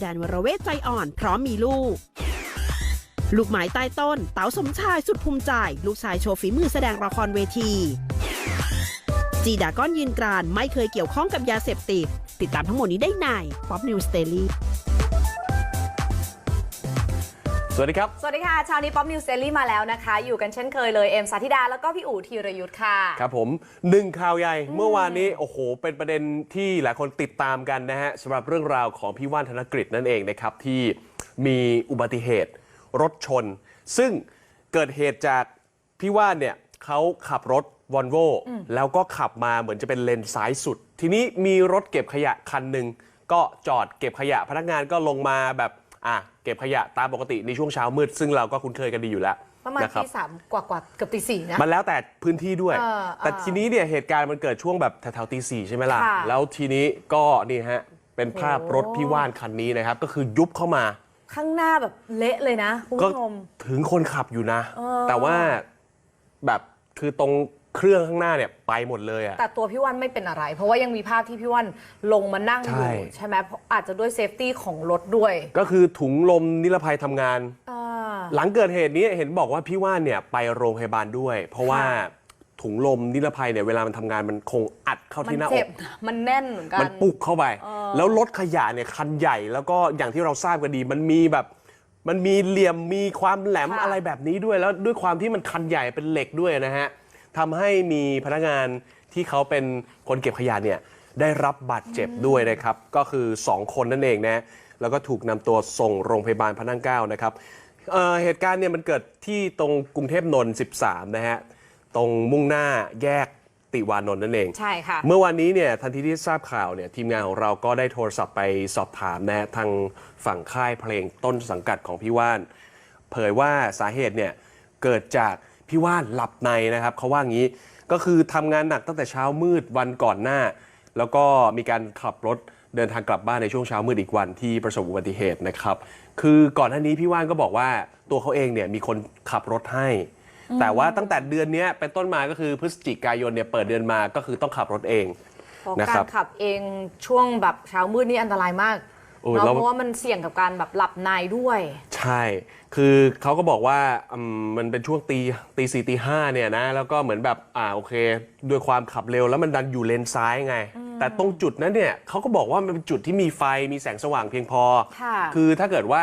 แดนวรเวทใจอ่อน พร้อมมีลูก ลูกหมายใต้ต้น เต๋าสมชายสุดภูมิใจ ลูกชายโชว์ฝีมือแสดงละครเวที จีดาก้อนยืนกรานไม่เคยเกี่ยวข้องกับยาเสพติด ติดตามทั้งหมดนี้ได้ในป๊อปนิวสเตอรี่ วัสดีครับ สวัสดีค่ะเช้านี้ป๊อปนิวเซลี่มาแล้วนะคะ อยู่กันเช่นเคยเลย เอ็มสาธิดา แล้วก็พี่อู๋ธีรยุทธ์ค่ะ ครับผมหนึ่งข่าวใหญ่เมื่อวานนี้ โอ้โห เป็นประเด็นที่หลายคนติดตามกันนะฮะสำหรับเรื่องราวของพี่ว่านธนกฤษนั่นเองนะครับ ที่มีอุบัติเหตุรถชน ซึ่งเกิดเหตุจากพี่ว่านเนี่ยเขาขับรถวอลโวแล้วก็ขับมาเหมือนจะเป็นเลนซ้ายสุด ทีนี้มีรถเก็บขยะคันหนึ่งก็จอดเก็บขยะพนักงานก็ลงมาแบบ อะเก็บขยะตามปกติในช่วงเช้ามืดซึ่งเราก็คุ้นเคยกันดีอยู่แล้ว ประมาณนคบตีสามกว่ากว่าๆเกือบตีสี่นะ มันแล้วแต่พื้นที่ด้วย เออแต่เออทีนี้เนี่ยเหตุการณ์มันเกิดช่วงแบบแถวๆตีสี่ใช่ไหมล่ะ ค่ะแล้วทีนี้ก็นี่ฮะ เป็นภาพโอ้รถพี่ว่านคันนี้นะครับ ก็คือยุบเข้ามา ข้างหน้าแบบเละเลยนะคุณก็ผู้ชม ถึงคนขับอยู่นะ เออ แต่ว่าแบบคือตรง เครื่องข้างหน้าเนี่ยไปหมดเลยอะ แต่ตัวพี่วันไม่เป็นอะไร เพราะว่ายังมีภาพที่พี่วันลงมานั่งอยู่ใช่ ใช่ไหมเพราะอาจจะด้วยเซฟตี้ของรถด้วยก็คือถุงลมนิรภัยทำงาน อ่า หลังเกิดเหตุนี้เห็นบอกว่าพี่ว่านเนี่ยไปโรงพยาบาลด้วย เพราะว่าค่ะ ถุงลมนิรภัยเนี่ยเวลามันทำงานมันคงอัดเข้ามันที่หน้าอเจ็บกนะมันแน่นเหมือนกัน มันปุกเข้าไปเออแล้วรถขยะเนี่ยคันใหญ่แล้วก็อย่างที่เราทราบกันดี มันมีแบบมันมีเหลี่ยมมีความแหลมอะไรแบบนี้ด้วยแล้วด้วยความที่มันคันใหญ่เป็นเหล็กด้วยนะฮะ ทำให้มีพนักงานที่เขาเป็นคนเก็บขยะเนี่ยได้รับบาดเจ็บด้วยนะครับ ก็คือ 2 คนนั่นเองนะแล้วก็ถูกนำตัวส่งโรงพยาบาลพระนั่งเกล้านะครับเอ่อเหตุการณ์เนี่ยมันเกิดที่ตรงกรุงเทพนนท์13 นะฮะ ตรงมุ่งหน้าแยกติวานนท์นั่นเอง ใช่ค่ะ เมื่อวันนี้เนี่ยทันทีที่ทราบข่าวเนี่ยทีมงานของเราก็ได้โทรศัพท์ไปสอบถามนะฮะทางฝั่งค่ายเพลงต้นสังกัดของพี่ว่าน เผยว่าสาเหตุเนี่ยเกิดจาก พี่ว่านหลับในนะครับเขาว่างี้ก็คือทำงานหนักตั้งแต่เช้ามืดวันก่อนหน้า แล้วก็มีการขับรถเดินทางกลับบ้านในช่วงเช้ามืดอีกวันที่ประสบอุบัติเหตุนะครับ คือก่อนหน้านี้พี่ว่านก็บอกว่าตัวเขาเองเนี่ยมีคนขับรถให้ แต่ว่าตั้งแต่เดือนนี้เป็นต้นมาก็คือพฤศจิกายนเนี่ยเปิดเดือนมาก็คือต้องขับรถเองการขับเองช่วงแบบเช้ามืดนี่อันตรายมาก เนาะแล้วเพราะว่ามันเสี่ยงกับการแบบหลับในด้วย ใช่ คือเขาก็บอกว่าอืมมันเป็นช่วงตีตีสี่ตีห้าเนี่ยนะ แล้วก็เหมือนแบบ อ่า โอเค ด้วยความขับเร็วแล้วมันดันอยู่เลนซ้ายไง แต่ตรงจุดนั้นเนี่ยเขาก็บอกว่ามันเป็นจุดที่มีไฟ มีแสงสว่างเพียงพอ ค่ะคือถ้าเกิดว่า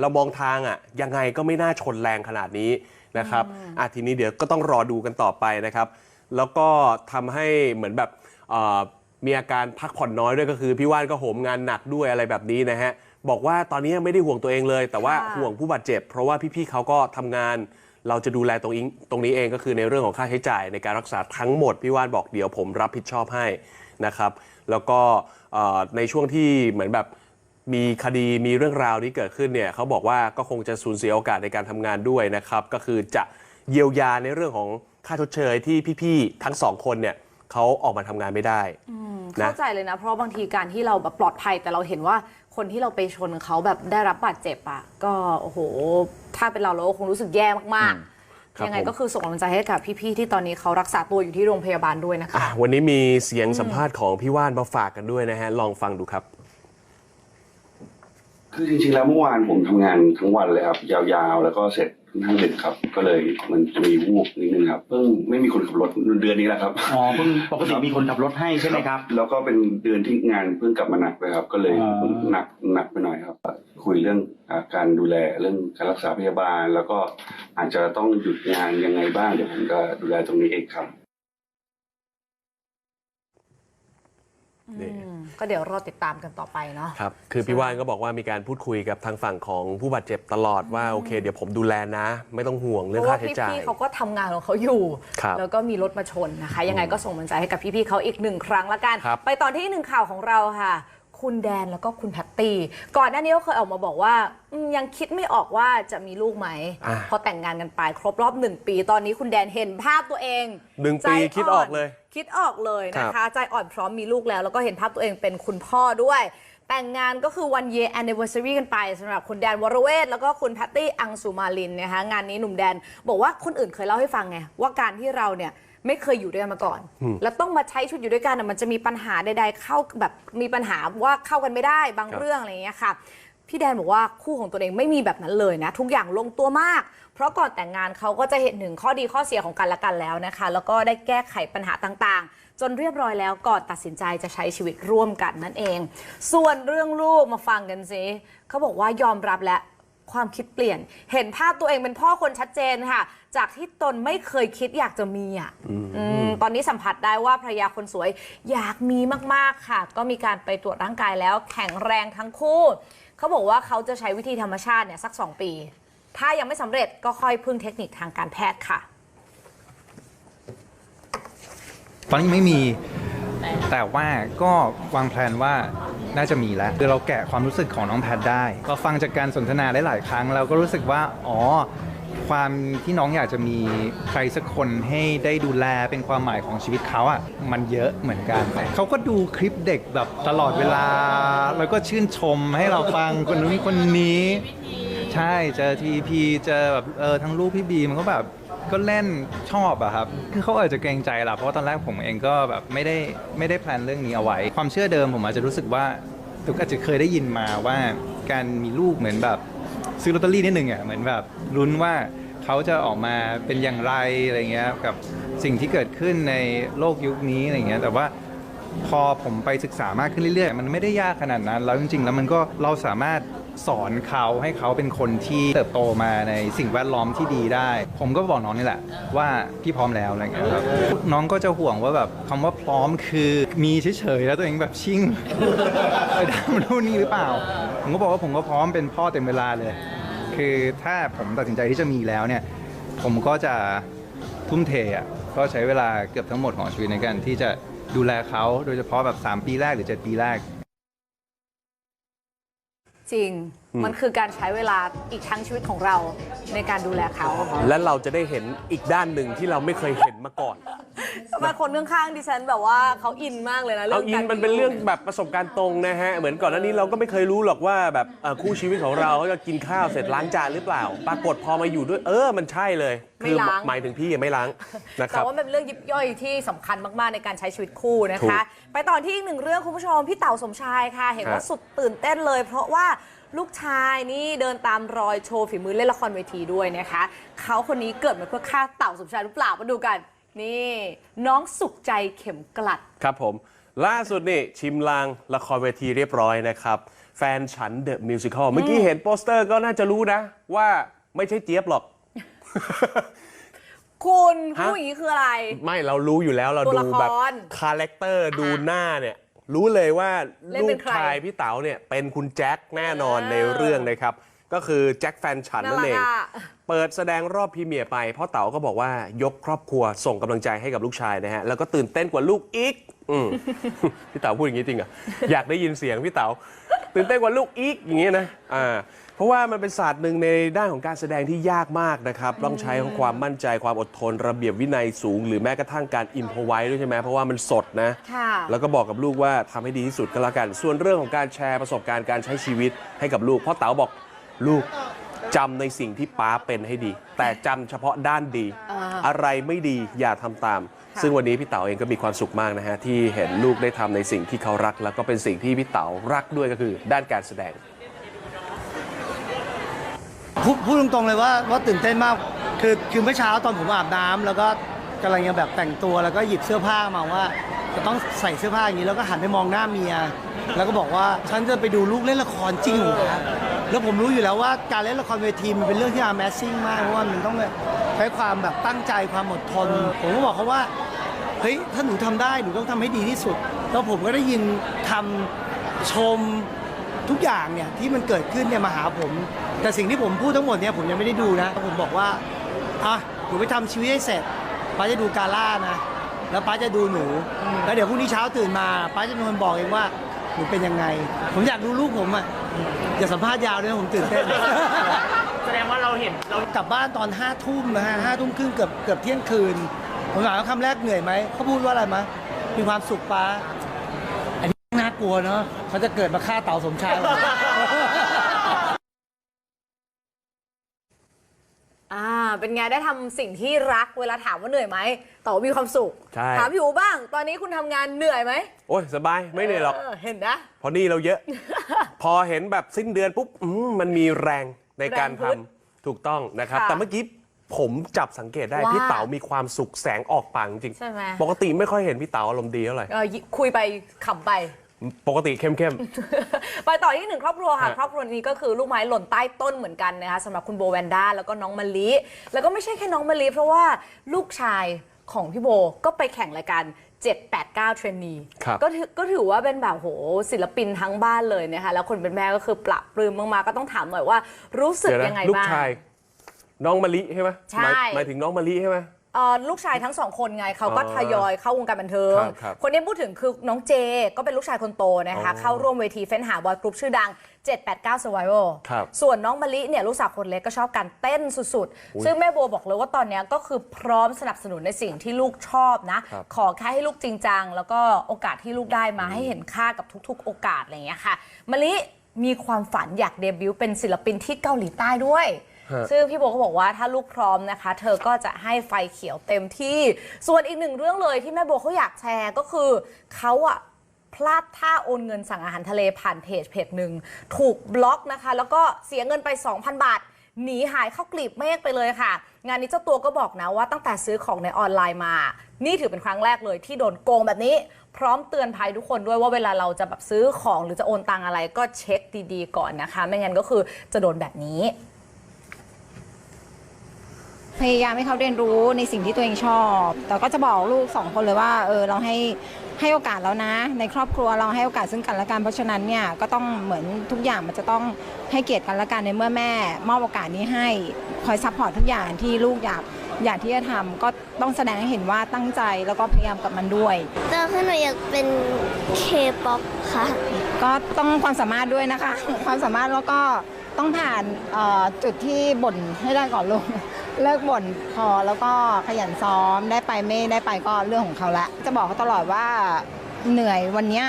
เรามองทางอะ ยังไงก็ไม่น่าชนแรงขนาดนี้นะครับ อะทีนี้เดี๋ยวก็ต้องรอดูกันต่อไปนะครับ แล้วก็ทำให้เหมือนแบบเอ่อ มีอาการพักผ่อนน้อยด้วยก็คือพี่ว่านก็โหมงานหนักด้วยอะไรแบบนี้นะฮะบอกว่าตอนนี้ยังไม่ได้ห่วงตัวเองเลย แต่ว่าค่ะ ห่วงผู้บาดเจ็บ เพราะว่าพี่ๆเขาก็ทำงาน เราจะดูแลตรงนี้ตรงนี้เองก็คือในเรื่องของค่าใช้จ่ายในการรักษาทั้งหมดพี่ว่านบอกเดี๋ยวผมรับผิดชอบให้นะครับ แล้วก็เอ่อในช่วงที่เหมือนแบบมีคดีมีเรื่องราวนี้เกิดขึ้นเนี่ยเขาบอกว่าก็คงจะสูญเสียโอกาสในการทำงานด้วยนะครับ ก็คือจะเยียวยาในเรื่องของค่าชดเชยที่พี่ๆทั้งสองคนเนี่ย เขาออกมาทำงานไม่ได้ นะเข้าใจเลยนะ เพราะบางทีการที่เราแบบปลอดภัยแต่เราเห็นว่าคนที่เราไปชนเขาแบบได้รับบาดเจ็บอะก็โอ้โห ถ้าเป็นเราเราก็คงรู้สึกแย่มากครับๆยังไงผม ก็คือส่งกำลังใจให้กับพี่ๆที่ตอนนี้เขารักษาตัวอยู่ที่โรงพยาบาลด้วยนะคะ อะวันนี้มีเสียงสัมภาษณ์ของพี่ว่านมาฝากกันด้วยนะฮะ ลองฟังดูครับ คือจริงๆ แล้วเมื่อวานผมทำงานทั้งวันเลยครับ ยาวๆ แล้วก็เสร็จค่อ นข้างดึกครับ ก็เลยมันจะมีวูบนิดนึงครับเพิ่งไม่มีคนขับรถเดือนนี้แหละครับ อ๋อเพิ่งปกติมีคนขับรถให้ใช่ไหมครับ แล้วก็เป็นเดือนที่งานเพิ่งกลับมาหนักเลยครับ ก็เลยอ๋อหนักหนักไปหน่อยครับ คุยเรื่องอาการดูแลเรื่องการรักษาพยาบาล แล้วก็อาจจะต้องหยุดงานยังไงบ้างเดี๋ยวผมจะดูแลตรงนี้เองครับ นี่อืมก็เดี๋ยวรอติดตามกันต่อไปเนาะครับ คือพี่ว่านก็บอกว่ามีการพูดคุยกับทางฝั่งของผู้บาดเจ็บตลอดว่าโอเค เดี๋ยวผมดูแลนะ ไม่ต้องห่วงเพเรื่องราะค่าว่าใช้จ่ายพี่ๆเขาก็ทำงานของเขาอยู่ครับแล้วก็มีรถมาชนนะคะ ยังไงก็ส่งกำลังใจให้กับพี่ๆเขาอีกหนึ่งครั้งละกันครับไปตอนที่หนึ่งข่าวของเราค่ะ คุณแดนแล้วก็คุณแพตตี้ก่อนหน้านี้ก็เคยออกมาบอกว่าอืมยังคิดไม่ออกว่าจะมีลูกไหม อะพอแต่งงานกันไปครบรอบหนึ่งปีตอนนี้คุณแดนเห็นภาพตัวเองหนึ่งใจปีคิดออกเลยคิดออกเลยนะครัคะ บ ใจอ่อนพร้อมมีลูกแล้ว แล้วก็เห็นภาพตัวเองเป็นคุณพ่อด้วย แต่งงานก็คือ one year anniversary กันไปสำหรับคุณแดนวรเวทแล้วก็คุณแพตตี้อังสุมาลินนะคะงานนี้หนุ่มแดน บอกว่าคนอื่นเคยเล่าให้ฟังไงว่าการที่เราเนี่ย ไม่เคยอยู่ด้วยกันมาก่อน แล้วต้องมาใช้ชีวิตอยู่ด้วยกันอะมันจะมีปัญหาใด ๆ เข้าแบบมีปัญหาว่าเข้ากันไม่ได้บางครับเรื่องอะไรอย่างเงี้ยค่ะพี่แดนบอกว่าคู่ของตัวเองไม่มีแบบนั้นเลยนะ ทุกอย่างลงตัวมาก เพราะก่อนแต่งงานเขาก็จะเห็นถึงข้อดีข้อเสียของกันและกันแล้วนะคะ แล้วก็ได้แก้ไขปัญหาต่างๆ จนเรียบร้อยแล้วก่อนตัดสินใจจะใช้ชีวิตร่วมกันนั่นเอง ส่วนเรื่องลูกมาฟังกันสิเขาบอกว่ายอมรับและ ความคิดเปลี่ยน เห็นภาพตัวเองเป็นพ่อคนชัดเจนค่ะ จากที่ตนไม่เคยคิดอยากจะมีอะอืมตอนนี้สัมผัสได้ว่าภรรยาคนสวยอยากมีมากๆค่ะ ก็มีการไปตรวจร่างกายแล้วแข็งแรงทั้งคู่ เขาบอกว่าเขาจะใช้วิธีธรรมชาติเนี่ยสัก 2 ปี ถ้ายังไม่สำเร็จก็ค่อยพึ่งเทคนิคทางการแพทย์ค่ะ ตอนนี้ไม่มี แต่ว่าก็วางแผนว่าน่าจะมีแล้วคือเราแกะความรู้สึกของน้องแพทได้ ก็ฟังจากการสนทนาหลายๆครั้ง เราก็รู้สึกว่าอ๋อความที่น้องอยากจะมีใครสักคนให้ได้ดูแลเป็นความหมายของชีวิตเขาอะมันเยอะเหมือนกันเขาก็ดูคลิปเด็กแบบตลอดเวลา แล้วก็ชื่นชมให้เราฟังคนนู้นคนนี้ ใช่เจอทีพีเจอแบบเออทั้งลูกพี่บีมันก็แบบ ก็เล่นชอบอะครับคือเขาอาจจะเกรงใจละเพราะว่าตอนแรกผมเองก็แบบไม่ได้ไม่ได้แพลนเรื่องนี้เอาไว้ ความเชื่อเดิมผมอาจจะรู้สึกว่าทุกอาจจะเคยได้ยินมาว่าการมีลูกเหมือนแบบซื้อลอตเตอรี่นิดนึงอะเหมือนแบบลุ้นว่าเขาจะออกมาเป็นอย่างไรอะไรเงี้ยกับสิ่งที่เกิดขึ้นในโลกยุคนี้อะไรเงี้ยแต่ว่าพอผมไปศึกษามากขึ้นเรื่อยๆ มันไม่ได้ยากขนาดนั้น แล้วจริงๆ แล้วมันก็เราสามารถ สอนเขาให้เขาเป็นคนที่เติบโตมาในสิ่งแวดล้อมที่ดีได้ ผมก็บอกน้องนี่แหละ ว่าพี่พร้อมแล้วอะไรเงี้ยครับน้องก็จะห่วงว่าแบบคำว่าพร้อมคือมีเฉยๆแล้วตัวเองแบบชิ่งไปทำนู่นนี่หรือเปล่า ผมก็บอกว่าผมก็พร้อมเป็นพ่อเต็มเวลาเลย คือถ้าผมตัดสินใจที่จะมีแล้วเนี่ย ผมก็จะทุ่มเทอะก็ใช้เวลาเกือบทั้งหมดของชีวิตในการที่จะดูแลเขาโดยเฉพาะแบบ 3 ปีแรกหรือ 7 ปีแรก จริง มันคือการใช้เวลาอีกทั้งชีวิตของเราในการดูแลเขา และเราจะได้เห็นอีกด้านหนึ่งที่เราไม่เคยเห็นมาก่อน ทำไมคนข้างๆดิฉันแบบว่าเขาอินมากเลยนะเอาเรื่องอินการมันเป็นเรื่องแบบประสบการณ์ตรงนะฮะ เหมือนก่อนหน้านี้เราก็ไม่เคยรู้หรอกว่าแบบเอ่อคู่ชีวิตของเราเขาจะกินข้าวเสร็จล้างจานหรือเปล่า ปรากฏพอมาอยู่ด้วย เออมันใช่เลยไม่คืล้างหมายถึงพี่ยังไม่ล้างนะคแต่รับ ว่ามันเป็นเรื่องยิบย่อยที่สำคัญมากๆในการใช้ชีวิตคู่นะถูคะกไปต่อที่อีกหนึ่งเรื่องคุณผู้ชมพี่เต่าสมชายค่ะ เห็นว่าฮะสุดตื่นเต้นเลย เพราะว่าลูกชายนี่เดินตามรอยโชว์ฝีมือเล่นละครเวทีด้วยนะคะเขาคนนี้เกิดมาเพื่อฆ่าเต่าสมชายหรือเปล่ามาดูกัน นี่น้องสุขใจเข็มกลัด ครับผม ล่าสุดนี่ชิมลางละครเวทีเรียบร้อยนะครับ แฟนฉันเดอะมิวสิควลเมื่อกี้เห็นโปสเตอร์ก็น่าจะรู้นะ ว่าไม่ใช่เจี๊ยบหรอก คุณฮะ ผู้หญิงนี้คืออะไร ไม่เรารู้อยู่แล้วเราตัวดูละครแบบคาแรคเตอร์ดูหน้าเนี่ย รู้เลยว่าเล่นลูเป็กนใครชายพี่เต๋าเนี่ยเป็นคุณแจ็คแน่นอนเออ ในเรื่องนะครับ ก็คือแจ็คแฟนฉันนั่นเองน่ารักอะเปิดแสดงรอบพรีเมียร์ไปพ่อเต๋าก็บอกว่ายกครอบครัวส่งกำลังใจให้กับลูกชายนะฮะ แล้วก็ตื่นเต้นกว่าลูกอีกอืม พี่เต๋าพูดอย่างนี้จริงเหรอะ อยากได้ยินเสียงพี่เต๋าตื่นเต้นกว่าลูกอีกอย่างนี้นะอ่าเพราะว่ามันเป็นศาสตร์หนึ่งในด้านของการแสดงที่ยากมากนะครับ ต้องใช้ความมั่นใจความอดทน ระเบียบวินัยสูง หรือแม้กระทั่งการอิมพอไว้ด้วยใช่ไหมเพราะว่ามันสดนะ ค่ะ แล้วก็บอกกับลูกว่าทำให้ดีที่สุดก็แล้วกัน ส่วนเรื่องของการแชร์ประสบการณ์การใช้ชีวิตให้กับลูกเพราะเต๋าบอก ลูกจำในสิ่งที่ป้าเป็นให้ดี แต่จำเฉพาะด้านดีอ่าอะไรไม่ดีอย่าทำตามค่ะซึ่งวันนี้พี่เต๋าเองก็มีความสุขมากนะฮะ ที่เห็นลูกได้ทำในสิ่งที่เขารัก แล้วก็เป็นสิ่งที่พี่เต๋ารักด้วยก็คือ ด้านการแสดงพูดพูดตรงๆเลยว่าว่าตื่นเต้นมาก คือคือเมื่อเช้าตอนผมอาบน้ำแล้วก็กำลังจะแบบแต่งตัวแล้วก็หยิบเสื้อผ้ามาว่า จะต้องใส่เสื้อผ้าอย่างนี้แล้วก็หันไปมองหน้าเมีย แล้วก็บอกว่าฉันจะไปดูลูกเล่นละครจริงเหรอ แล้วผมรู้อยู่แล้วว่าการเล่นละครเวทีมันเป็นเรื่องที่ Amazing มากเพราะว่ามันต้องใช้ความแบบตั้งใจความอดทน ผมก็บอกเขาว่าเฮ้ยถ้าหนูทำได้หนูต้องทำให้ดีที่สุด แล้วผมก็ได้ยินคำชมทุกอย่างเนี่ยที่มันเกิดขึ้นเนี่ยมาหาผม แต่สิ่งที่ผมพูดทั้งหมดเนี่ยผมยังไม่ได้ดูนะผมบอกว่าอะหนูไปทำชีวิตให้เสร็จป้าจะดูกาล่านะแล้วป้าจะดูหนู แล้วเดี๋ยวพรุ่งนี้เช้าตื่นมาป้าจะเป็นคนบอกเองว่าหนูเป็นยังไง ผมอยากดูลูกผมอะ อย่าสัมภาษณ์ยาวเลยนะผมตื่นเต้น แสดงว่าเราเห็นเรากลับบ้านตอนห้าทุ่มนะฮะห้าทุ่มครึ่งเกือบเกือบเที่ยงคืน ผมถามว่าคำแรกเหนื่อยไหม เขาพูดว่าอะไรมะ มีความสุขป้า อันนี้น่ากลัวเนาะเขาจะเกิดมาฆ่าเต่าสมชายออ่า เป็นไงได้ทำสิ่งที่รักเวลาถามว่าเหนื่อยไหมตอบว่ามีความสุข ใช่ ถามพี่อูบ้าง ตอนนี้คุณทำงานเหนื่อยไหมโอ้ยสบายไม่เหนื่อยหรอกเห็นนะ เพราะหนี่เราเยอะ พอเห็นแบบสิ้นเดือนปุ๊บอืมมันมีแรงในการแรงทำฮึดถูกต้องนะครับ ค่ะแต่เมื่อกี้ผมจับสังเกตได้ว่าพี่เต๋ามีความสุขแสงออกปากจริงใช่ไหม ปกติไม่ค่อยเห็นพี่เต๋าอารมณ์ดีเท่าไหร่ เออคุยไปขำไป ปกติเข้มไปต่อที่หนึ่งครอบครัวค่ะฮะครอบครัวนี้ก็คือลูกไม้หล่นใต้ต้นเหมือนกันนะคะสำหรับคุณโบแวนด้าแล้วก็น้องมะลิแล้วก็ไม่ใช่แค่น้องมะลิเพราะว่าลูกชายของพี่โบก็ไปแข่งรายการ 789 เทรนนีครับก็ถือก็ถือว่าเป็นแบบโหศิลปินทั้งบ้านเลยนะคะแล้วคนเป็นแม่ก็คือปรับปรื้มมากๆก็ต้องถามหน่อยว่ารู้ๆสึกเดี๋ยวยังไงนะลูกบ้าง ชาย น้องมะลิใช่ไหมใช่ หมายหมายถึงน้องมะลิใช่ไหม เอ่อลูกชายทั้งสองคนไงเขาก็อ๋อทยอยเข้าวงการบันเทิงครับครับคนที่พูดถึงคือน้องเจก็เป็นลูกชายคนโตนะคะ อ๋อเข้าร่วมเวทีเฟ้นหาบอยกรุ๊ปชื่อดัง 789 Survival ครับ ส่วนน้องมะลิเนี่ยลูกสาวคนเล็กก็ชอบการเต้นสุดอุ๊ยๆซึ่งแม่โบบอกเลยว่าตอนเนี้ยก็คือพร้อมสนับสนุนในสิ่งที่ลูกชอบนะ ครับขอแค่ให้ลูกจริงจัง แล้วก็โอกาสที่ลูกได้มาให้เห็นค่ากับทุกๆ โอกาสอะไรอย่างเงี้ยค่ะมะลิมีความฝันอยากเดบิวต์เป็นศิลปินที่เกาหลีใต้ด้วยฮะ ซึ่งพี่โบก็บอกว่าถ้าลูกพร้อมนะคะ เธอก็จะให้ไฟเขียวเต็มที่ ส่วนอีกหนึ่งเรื่องเลยที่แม่โบเขาอยากแชร์ก็คือเขาอะพลาดท่าโอนเงินสั่งอาหารทะเลผ่านเพจเพจหนึ่งถูกบล็อกนะคะ แล้วก็เสียเงินไป 2,000 บาท หนีหายเข้ากลีบเมฆไปเลยค่ะ งานนี้เจ้าตัวก็บอกนะว่าตั้งแต่ซื้อของในออนไลน์มา นี่ถือเป็นครั้งแรกเลยที่โดนโกงแบบนี้ พร้อมเตือนภัยทุกคนด้วยว่าเวลาเราจะแบบซื้อของหรือจะโอนตังอะไรก็เช็คดีๆก่อนนะคะ ไม่งั้นก็คือจะโดนแบบนี้ พยายามให้เขาเรียนรู้ในสิ่งที่ตัวเองชอบ แต่ก็จะบอกลูกสองคนเลยว่าเออเราให้ให้โอกาสแล้วนะ ในครอบครัวเราให้โอกาสซึ่งกันและกันเพราะฉะนั้นเนี่ยก็ต้องเหมือนทุกอย่างมันจะต้องให้เกียรติกันและกันในเมื่อแม่ มอบโอกาสนี้ให้คอยซัพพอร์ตทุกอย่างที่ลูกอยากอยากที่จะทำก็ต้องแสดงให้เห็นว่าตั้งใจแล้วก็พยายามกับมันด้วยโตขึ้นหนูอยากเป็นเคป๊อปค่ะก็ต้องความสามารถด้วยนะคะ ความสามารถแล้วก็ต้องผ่านเอ่อจุดที่บ่นให้ได้ก่อนลูก เลิกบ่นพอแล้วก็ขยันซ้อมได้ไปไม่ได้ไปก็เรื่องของเขาละจะบอกเขาตลอดว่าเหนื่อยวันเนี้ย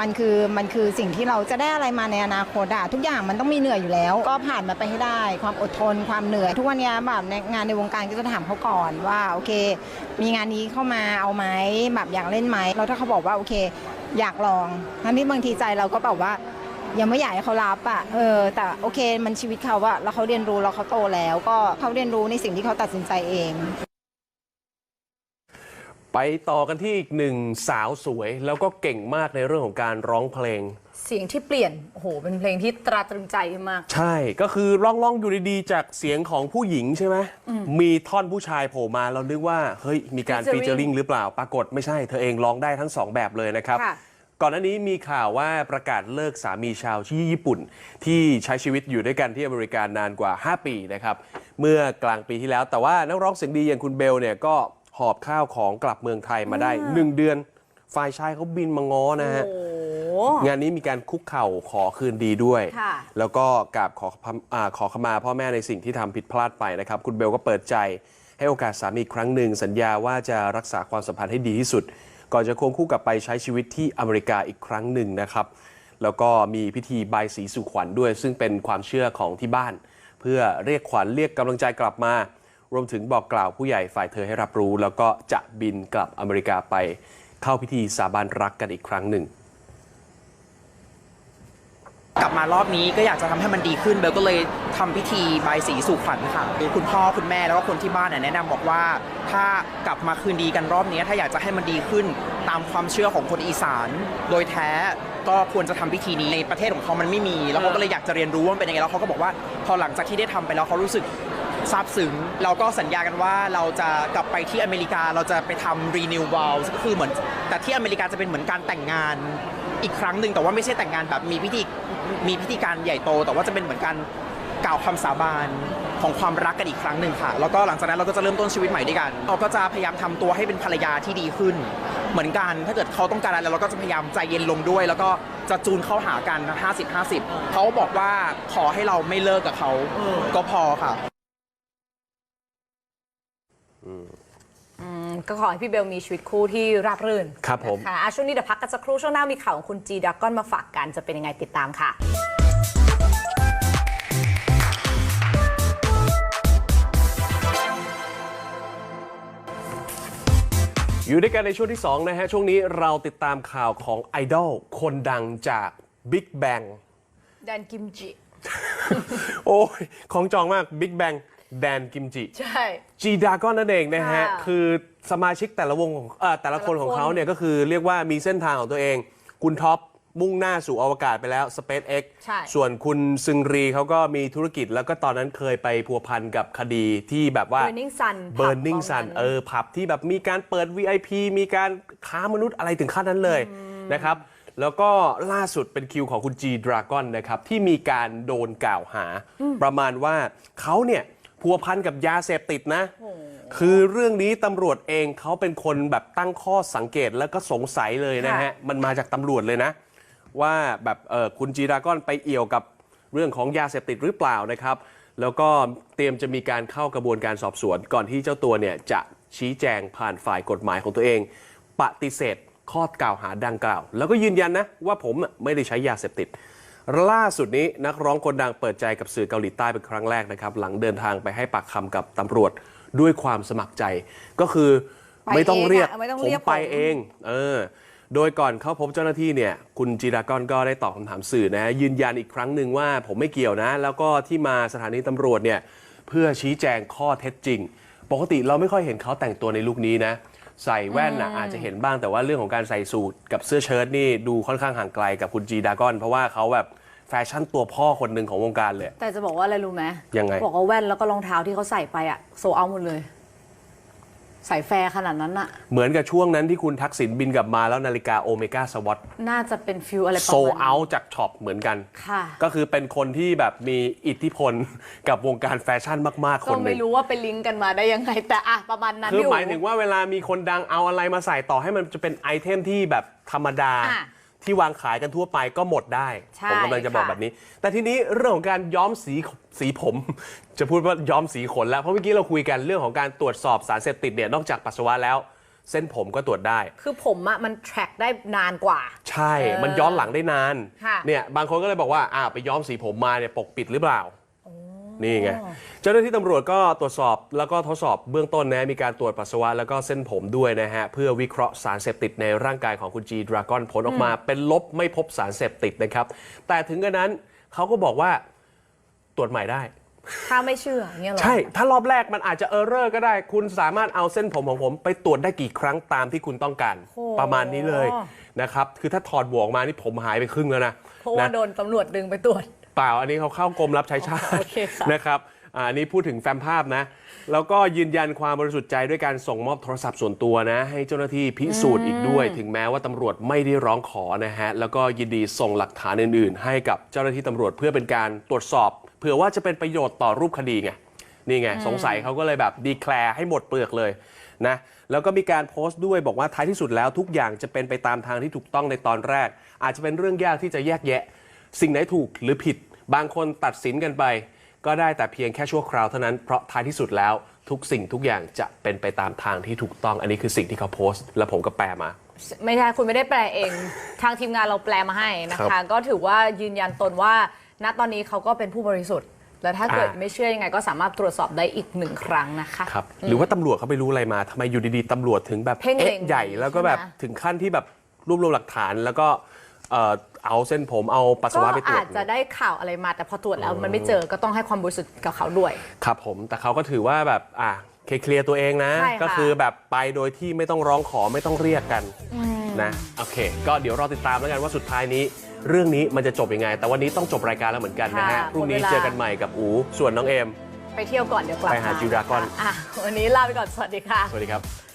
มันคือมันคือสิ่งที่เราจะได้อะไรมาในอนาคตอะทุกอย่างมันต้องมีเหนื่อยอยู่แล้ว ก็ผ่านมาไปให้ได้ ความอดทนความเหนื่อย ทุกวันนี้แบบในงานในวงการก็จะถามเขาก่อนว่าโอเค มีงานนี้เข้ามาเอาไหมแบบอยากเล่นไหมแล้วถ้าเขาบอกว่าโอเค อยากลองทั้งที่บางทีใจเราก็แบบว่า ยังไม่อยากให้เขารับอะเออแต่โอเคมันชีวิตเขาอะแล้วเขาเรียนรู้แล้วเขาโตแล้ว ก็เขาเรียนรู้ในสิ่งที่เขาตัดสินใจเอง ไปต่อกันที่อีกหนึ่งสาวสวย แล้วก็เก่งมากในเรื่องของการร้องเพลง เสียงที่เปลี่ยน โอ้โห เป็นเพลงที่ตราตรึงใจมาก ใช่ก็คือร้องร้องๆอยู่ดีๆ จากเสียงของผู้หญิงใช่ไหมมีท่อนผู้ชายโผล่มาเรานึกว่าเฮ้ยมีการฟี Featuring เจอริงหรือเปล่าปรากฏไม่ใช่เธอเองร้องได้ทั้งสองแบบเลยนะครับ ค่ะ ก่อนหน้านี้มีข่าวว่าประกาศเลิกสามีชาวที่ญี่ปุ่น ที่ใช้ชีวิตอยู่ด้วยกันที่อเมริกานานกว่า 5 ปีนะครับ เมื่อกลางปีที่แล้ว แต่ว่านักร้องเสียงดีอย่างคุณเบลเนี่ยก็หอบข้าวของกลับเมืองไทยมาได้ 1 เดือน ฝ่ายชายเขาบินมาง้อๆนะฮะโอ้โหงานนี้มีการคุกเข่าขอคืนดีด้วยค่ะแล้วก็กราบขออาขอขมาพ่อแม่ในสิ่งที่ทำผิดพลาดไปนะครับ คุณเบลก็เปิดใจให้โอกาสสามีอีกครั้งหนึ่งสัญญาว่าจะรักษาความสัมพันธ์ให้ดีที่สุด ก่อนจะควงคู่กับไปใช้ชีวิตที่อเมริกาอีกครั้งหนึ่งนะครับ แล้วก็มีพิธีบายสีสู่ขวัญด้วย ซึ่งเป็นความเชื่อของที่บ้าน เพื่อเรียกขวัญเรียกกำลังใจกลับมา รวมถึงบอกกล่าวผู้ใหญ่ฝ่ายเธอให้รับรู้ แล้วก็จะบินกลับอเมริกาไปเข้าพิธีสาบานรักกันอีกครั้งหนึ่ง กลับมารอบนี้ก็อยากจะทำให้มันดีขึ้นเบลก็เลยทำพิธีบายสีสู่ขวัญค่ะคือคุณพ่อคุณแม่แล้วก็คนที่บ้านแนะนำบอกว่า ถ้ากลับมาคืนดีกันรอบนี้ถ้าอยากจะให้มันดีขึ้นตามความเชื่อของคนอีสาน โดยแท้ก็ควรจะทำพิธีนี้ในประเทศของเขามันไม่มี แล้วเขาก็เลยอยากจะเรียนรู้ว่าเป็นยังไงแล้วเขาก็บอกว่าพอหลังจากที่ได้ทำไปแล้วเขารู้สึกซาบซึ้งเราก็สัญญากันว่าเราจะกลับไปที่อเมริกาเราจะไปทำ renew vows ก็คือเหมือน แต่ที่อเมริกาจะเป็นเหมือนการแต่งงาน อีกครั้งหนึ่งแต่ว่าไม่ใช่แต่งงานแบบมีพิธีมีพิธีการใหญ่โต แต่ว่าจะเป็นเหมือนการกล่าวคำสาบานของความรักกันอีกครั้งหนึ่งค่ะ แล้วก็หลังจากนั้นเราก็จะเริ่มต้นชีวิตใหม่ด้วยกันเราก็จะพยายามทำตัวให้เป็นภรรยาที่ดีขึ้น เหมือนกันถ้าเกิดเขาต้องการอะไรเราก็จะพยายามใจเย็นลงด้วย แล้วก็จะจูนเข้าหากัน 50 50 เขาบอกว่าขอให้เราไม่เลิกกับเขาก็พอค่ะ อืม ก็ขอให้พี่เบลมีชีวิตคู่ที่ราบรื่นครับผมค่ะช่วงนี้เดี๋ยวพักกันสักครู่ช่วงหน้ามีข่าวของคุณจีดักก้อนมาฝากกันจะเป็นยังไงติดตามค่ะอยู่ด้วยกันในช่วงที่2นะฮะ ช่วงนี้เราติดตามข่าวของไอดอลคนดังจาก Big Bang แดนกิมจิ โอ้ย ของจองมาก Big Bang แดนกิมจิ ใช่ จีดากอนนั่นเองนะฮะ ค่ะคือสมาชิกแต่ละวงของเอ่อแต่ละคนแต่ละคน ของเขาเนี่ยก็คือเรียกว่ามีเส้นทางของตัวเอง คุณท็อปมุ่งหน้าสู่อวกาศไปแล้ว SpaceX ใช่ ส่วนคุณซึงรีเขาก็มีธุรกิจแล้วก็ตอนนั้นเคยไปพัวพันกับคดีที่แบบว่า Burning Sun ผับ Burning ประมาณ Sun นั้น เออผับที่แบบมีการเปิด VIP มีการค้ามนุษย์อะไรถึงขั้นนั้นเลยนะครับ แล้วก็ล่าสุดเป็นคิวของคุณ G Dragon นะครับ ที่มีการโดนกล่าวหาประมาณว่าเขาเนี่ย พัวพันกับยาเสพติดนะ คือเรื่องนี้ตำรวจเองเขาเป็นคนแบบตั้งข้อสังเกตแล้วก็สงสัยเลยนะฮะ มันมาจากตำรวจเลยนะ ว่าแบบเออคุณจีดากอนไปเอี่ยวกับเรื่องของยาเสพติดหรือเปล่านะครับ แล้วก็เตรียมจะมีการเข้ากระบวนการสอบสวน ก่อนที่เจ้าตัวเนี่ยจะชี้แจงผ่านฝ่ายกฎหมายของตัวเอง ปฏิเสธข้อกล่าวหาดังกล่าว แล้วก็ยืนยันนะว่าผมน่ะไม่ได้ใช้ยาเสพติด ล่าสุดนี้นักร้องคนดังเปิดใจกับสื่อเกาหลีใต้เป็นครั้งแรกนะครับ หลังเดินทางไปให้ปากคำกับตำรวจด้วยความสมัครใจ ก็คือไปไม่ต้องเองเรียกอะไม่ต้องผมเรียกไปผมเองเออโดยก่อนเข้าพบเจ้าหน้าที่เนี่ย คุณจีรากอนก็ได้ตอบคำถามสื่อนะ ยืนยันอีกครั้งหนึ่งว่าผมไม่เกี่ยวนะ แล้วก็ที่มาสถานีตำรวจเนี่ย เพื่อชี้แจงข้อเท็จจริง ปกติเราไม่ค่อยเห็นเขาแต่งตัวในลุคนี้นะ ใส่แว่นนะอาจจะเห็นบ้างแต่ว่าเรื่องของการใส่สูทกับเสื้อเชิ้ตนี่ดูค่อนข้างห่างไกลกับคุณจีดากอน เพราะว่าเขาแบบ แฟชั่นตัวพ่อคนหนึ่งของวงการเลย แต่จะบอกว่าอะไรรู้ไหมยังไง บอกว่าแว่นแล้วก็รองเท้าที่เขาใส่ไปอะโซเอาหมดเลย ใส่แฟร์ขนาดนั้นอะเหมือนกับช่วงนั้นที่คุณทักษิณบินกลับมาแล้วนาฬิกาโอเมก้าสวอตน่าจะเป็นฟิลอะไรประโซมาณนั้นเอาจากช็อปเหมือนกัน ค่ะ ก็คือเป็นคนที่แบบมีอิทธิพลกับวงการแฟชั่นมากๆคก็นหไม่นึ่งรู้ว่าไปลิงก์กันมาได้ยังไง แต่อะประมาณนั้นคือพี่หมายถึงว่าเวลามีคนดังเอาอะไรมาใส่ต่อให้มันจะเป็นไอเทมที่แบบธรรมดา อะ ที่วางขายกันทั่วไปก็หมดได้ ใช่ผมกำลังจะบอกค่ะ แบบนี้ แต่ทีนี้เรื่องของการย้อมสีสีผม จะพูดว่าย้อมสีขนแล้ว เพราะเมื่อกี้เราคุยกันเรื่องของการตรวจสอบสารเสพติดเนี่ยนอกจากปัสสาวะแล้ว เส้นผมก็ตรวจได้ คือผมอะมัน track ได้นานกว่า ใช่เออมันย้อนหลังได้นาน ค่ะเนี่ย บางคนก็เลยบอกว่า อ้าว ไปย้อมสีผมมาเนี่ย ปกปิดหรือเปล่า นี่ไง เจ้าหน้าที่ตำรวจก็ตรวจสอบแล้วก็ทดสอบเบื้องต้นนะมีการตรวจปัสสาวะแล้วก็เส้นผมด้วยนะฮะ เพื่อวิเคราะห์สารเสพติดในร่างกายของคุณจีดราก้อนผลออกมา เป็นลบไม่พบสารเสพติดนะครับ แต่ถึงกระนั้นเขาก็บอกว่าตรวจใหม่ได้ ถ้าไม่เชื่ออย่างเงี้ยเหรอ ใช่ ถ้ารอบแรกมันอาจจะเออร์เรอร์ก็ได้ คุณสามารถเอาเส้นผมของผมไปตรวจได้กี่ครั้งตามที่คุณต้องการ โอ้ ประมาณนี้เลยนะครับ คือถ้าถอดบวกมานี่ผมหายไปครึ่งแล้วนะเพราะว่านะ โดนตำรวจดึงไปตรวจ เปล่าอันนี้เขาเข้ากรมรับใช้ชาติโอเคค่ะนะครับอ่าอันนี้พูดถึงแฟ้มภาพนะ แล้วก็ยืนยันความบริสุทธิ์ใจด้วยการส่งมอบโทรศัพท์ส่วนตัวนะ ให้เจ้าหน้าที่พิสูจน์อีกด้วย ถึงแม้ว่าตำรวจไม่ได้ร้องขอนะฮะ แล้วก็ยินดีส่งหลักฐานอื่น ๆ ให้กับเจ้าหน้าที่ตำรวจเพื่อเป็นการตรวจสอบ เผื่อว่าจะเป็นประโยชน์ต่อรูปคดีไงนี่ไงสงสัยเขาก็เลยแบบดีแคลร์ให้หมดเปลือกเลยนะแล้วก็มีการโพสต์ด้วยบอกว่าท้ายที่สุดแล้วทุกอย่างจะเป็นไปตามทางที่ถูกต้องในตอนแรก อาจจะเป็นเรื่องยากที่จะแยกแยะ สิ่งไหนถูกหรือผิด บางคนตัดสินกันไป ก็ได้แต่เพียงแค่ชั่วคราวเท่านั้น เพราะท้ายที่สุดแล้วทุกสิ่งทุกอย่างจะเป็นไปตามทางที่ถูกต้อง อันนี้คือสิ่งที่เขาโพสต์ แล้วผมก็แปลมา ไม่ใช่คุณไม่ได้แปลเอง ทางทีมงานเราแปลมาให้นะครัคะบก็ถือว่ายืนยันตนว่า ณตอนนี้เขาก็เป็นผู้บริสุทธิ์แล้วถ้าเกิดอ่าไม่เชื่อยังไงก็สามารถตรวจสอบได้อีกหนึ่งครั้งนะคะครับหรือว่าตำรวจเขาไปรู้อะไรมาทำไมอยู่ดีๆตำรวจถึงแบบเพ่งเล็เอ๊ะงใหญ่แล้วก็แบบใช่ไหมถึงขั้นที่แบบรวบรวมหลักฐานแล้วก็ เอ่อเอาเส้นผมเอาปัสสาก็วะไปตรวอาจจจะได้ข่าวอะไรมา แต่พอตรวจแล้วมันไม่เจอก็ต้องให้ความบริสุทธิ์กับเขาด้วย ครับผมแต่เขาก็ถือว่าแบบอะเคลียร์ตัวเองนะ ใช่ค่ะ ก็คือแบบไปโดยที่ไม่ต้องร้องขอไม่ต้องเรียกกันนะโอเค ก็เดี๋ยวรอติดตามแล้วกันว่าสุดท้ายนี้ เรื่องนี้มันจะจบยังไง แต่วันนี้ต้องจบรายการแล้วเหมือนกันนะฮะค่ะพรุ่งนี้หมดเวลา เจอกันใหม่กับอูส่วนน้องเอม ไปเที่ยวก่อนเดี๋ยวกลับไปหามาจิวดราก้อน อะวันนี้ลาไปก่อนสวัสดีค่ะ สวัสดีครับ